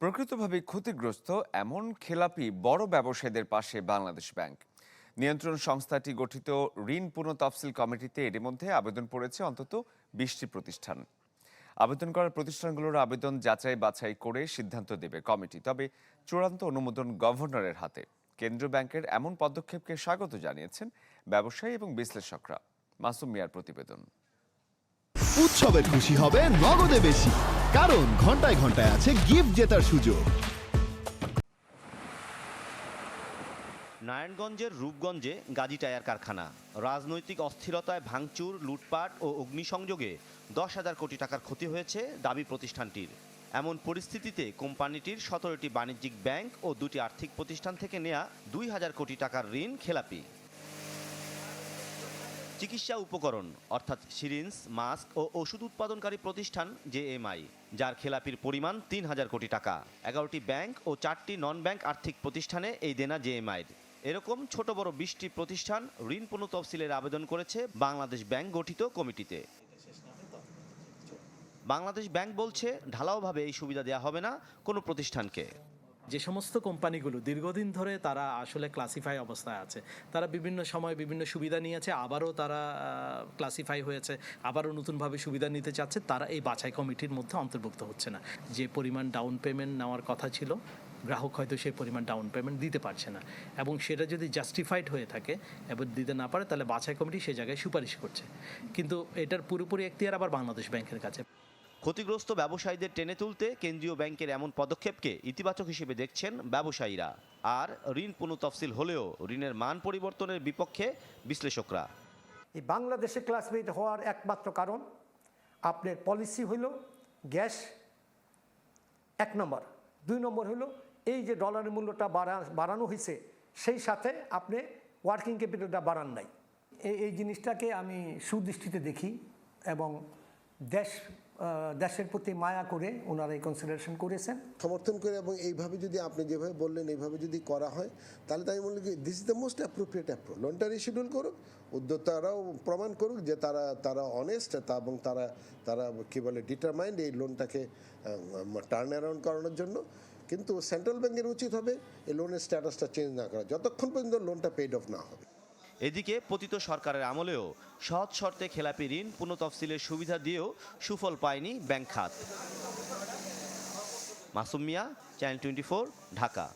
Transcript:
প্রকৃতভাবে ক্ষতিগ্রস্ত এমন খেলাপি বড় ব্যবসায়ীদের পাশে বাংলাদেশ ব্যাংক। নিয়ন্ত্রণ সংস্থাটি গঠিত ঋণ পুনঃ তফসিল কমিটিতে এর মধ্যে আবেদন পড়েছে অন্তত বিশটি প্রতিষ্ঠান। আবেদন করা প্রতিষ্ঠানগুলোর আবেদন যাচাই বাছাই করে সিদ্ধান্ত দেবে কমিটি, তবে চূড়ান্ত অনুমোদন গভর্নরের হাতে। কেন্দ্রীয় ব্যাংকের এমন পদক্ষেপকে স্বাগত জানিয়েছেন ব্যবসায়ী এবং বিশ্লেষকরা। মাসুম মিয়ার প্রতিবেদন। উৎসবের খুশি হবে, নগদে বেশি। কারণ ঘন্টায় ঘন্টায় আছে গিফট জেতার সুযোগ। নারায়ণগঞ্জের রূপগঞ্জে গাজী টায়ার কারখানা। রাজনৈতিক অস্থিরতায় ভাঙচুর, লুটপাট ও অগ্নিসংযোগে দশ হাজার কোটি টাকার ক্ষতি হয়েছে দাবি প্রতিষ্ঠানটির। এমন পরিস্থিতিতে কোম্পানিটির সতেরোটি বাণিজ্যিক ব্যাংক ও দুটি আর্থিক প্রতিষ্ঠান থেকে নেয়া দুই হাজার কোটি টাকার ঋণ, খেলাপি। চিকিৎসা উপকরণ, অর্থাৎ সিরিঞ্জ মাস্ক ও ওষুধ উৎপাদনকারী প্রতিষ্ঠান জেএমআই যার খেলাপির পরিমাণ তিন হাজার কোটি টাকা। এগারোটি ব্যাংক ও চারটি নন ব্যাংক আর্থিক প্রতিষ্ঠানে এই দেনা জেএমআইয়ের এরকম ছোট বড় বিশটি প্রতিষ্ঠান ঋণ পণ্য তফসিলের আবেদন করেছে বাংলাদেশ ব্যাংক গঠিত কমিটিতে। বাংলাদেশ ব্যাংক বলছে, ঢালাওভাবে এই সুবিধা দেওয়া হবে না কোনো প্রতিষ্ঠানকে। যে সমস্ত কোম্পানিগুলো দীর্ঘদিন ধরে তারা আসলে ক্লাসিফাই অবস্থায় আছে, তারা বিভিন্ন সময় বিভিন্ন সুবিধা নিয়েছে, আবারও তারা ক্লাসিফাই হয়েছে, আবারও নতুনভাবে সুবিধা নিতে চাচ্ছে, তারা এই বাছাই কমিটির মধ্যে অন্তর্ভুক্ত হচ্ছে না। যে পরিমাণ ডাউন পেমেন্ট নেওয়ার কথা ছিল, গ্রাহক হয়তো সেই পরিমাণ ডাউন পেমেন্ট দিতে পারছে না। এবং সেটা যদি জাস্টিফাইড হয়ে থাকে এবং দিতে না পারে, তাহলে বাছাই কমিটি সেই জায়গায় সুপারিশ করছে। কিন্তু এটার পুরোপুরি এখতিয়ার আবার বাংলাদেশ ব্যাংকের কাছে। ক্ষতিগ্রস্ত ব্যবসায়ীদের টেনে তুলতে কেন্দ্রীয় ব্যাংকের এমন পদক্ষেপকে ইতিবাচক হিসেবে দেখছেন ব্যবসায়ীরা। আর ঋণ পুনঃতফসিল হলেও ঋণের মান পরিবর্তনের বিপক্ষে বিশ্লেষকরা। এই বাংলাদেশে ক্লাসমেট হওয়ার একমাত্র কারণ, আপনার পলিসি হইল গ্যাস এক নম্বর। দুই নম্বর হইল এই যে ডলারের মূল্যটা বাড়া, বাড়ানো হয়েছে সেই সাথে আপনি ওয়ার্কিং ক্যাপিটালটা বাড়ান নাই। এই জিনিসটাকে আমি সুদৃষ্টিতে দেখি এবং দেশ দেশের প্রতি মায়া করে ওনারা এই কনসিডারেশন করেছেন। সমর্থন করে এবং এইভাবে যদি আপনি যেভাবে বললেন, এইভাবে যদি করা হয়, তাহলে তো আমি মনে করি this is the most appropriate appro লোনটা রিশিডিউল করুক, উদ্যোক্তারাও প্রমাণ করুক যে তারা তারা অনেস্ট তা এবং তারা তারা কী বলে ডিটারমাইন্ড এই লোনটাকে টার্ন অ্যারাউন্ড করানোর জন্য। কিন্তু সেন্ট্রাল ব্যাংকের উচিত হবে, এই লোনের স্ট্যাটাসটা চেঞ্জ না করা। যতক্ষণ পর্যন্ত লোনটা পেড অফ না হবে। এদিকে পতিত সরকারের আমলেও সহজ শর্তে খেলাপি ঋণ পুনঃতফসিলের সুবিধা দিয়েও সুফল পায়নি ব্যাংক খাত। Masumiya channel twenty Dhaka.